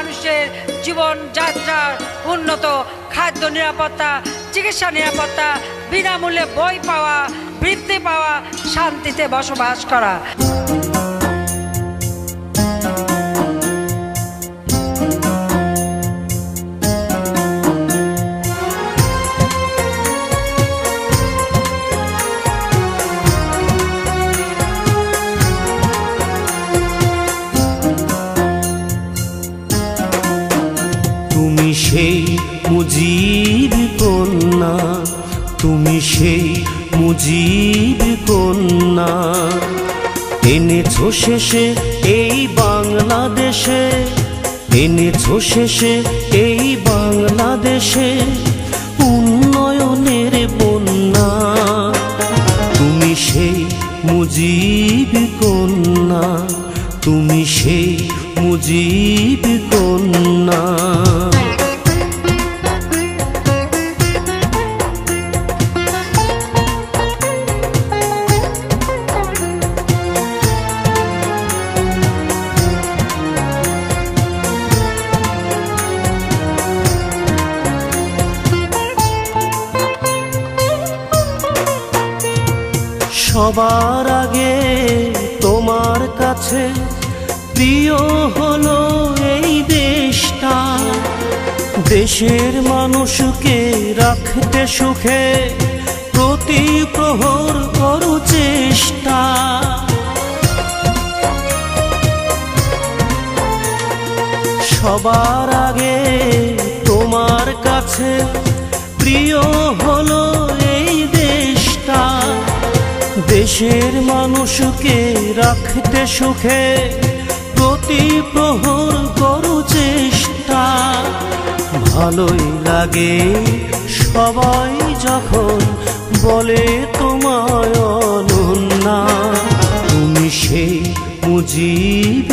মানুষের জীবন যাত্রার উন্নত খাদ্য নিরাপত্তা, চিকিৎসা নিরাপত্তা, বিনামূল্যে বই পাওয়া, বৃত্তি পাওয়া, শান্তিতে বসবাস করা। মুজিব কন্যা, তুমি সেই মুজিব কন্যা। এনেছো শেষে এই বাংলাদেশে, এনেছো শেষে এই বাংলাদেশে উন্নয়নের বন্যা। তুমি সেই মুজিব কন্যা, তুমি সেই মুজিব কন্যা। সবার আগে তোমার কাছে প্রিয় হলো এই দেশটা। দেশের মানুষকে রাখতে সুখে প্রতি প্রহর করু চেষ্টা। সবার আগে তোমার কাছে প্রিয় দেশের মানুষকে রাখতে সুখে প্রতি প্রহর করু চেষ্টা। ভালোই লাগে সবাই যখন বলে তোমায় অনন্যা, তুমি সেই মুজিব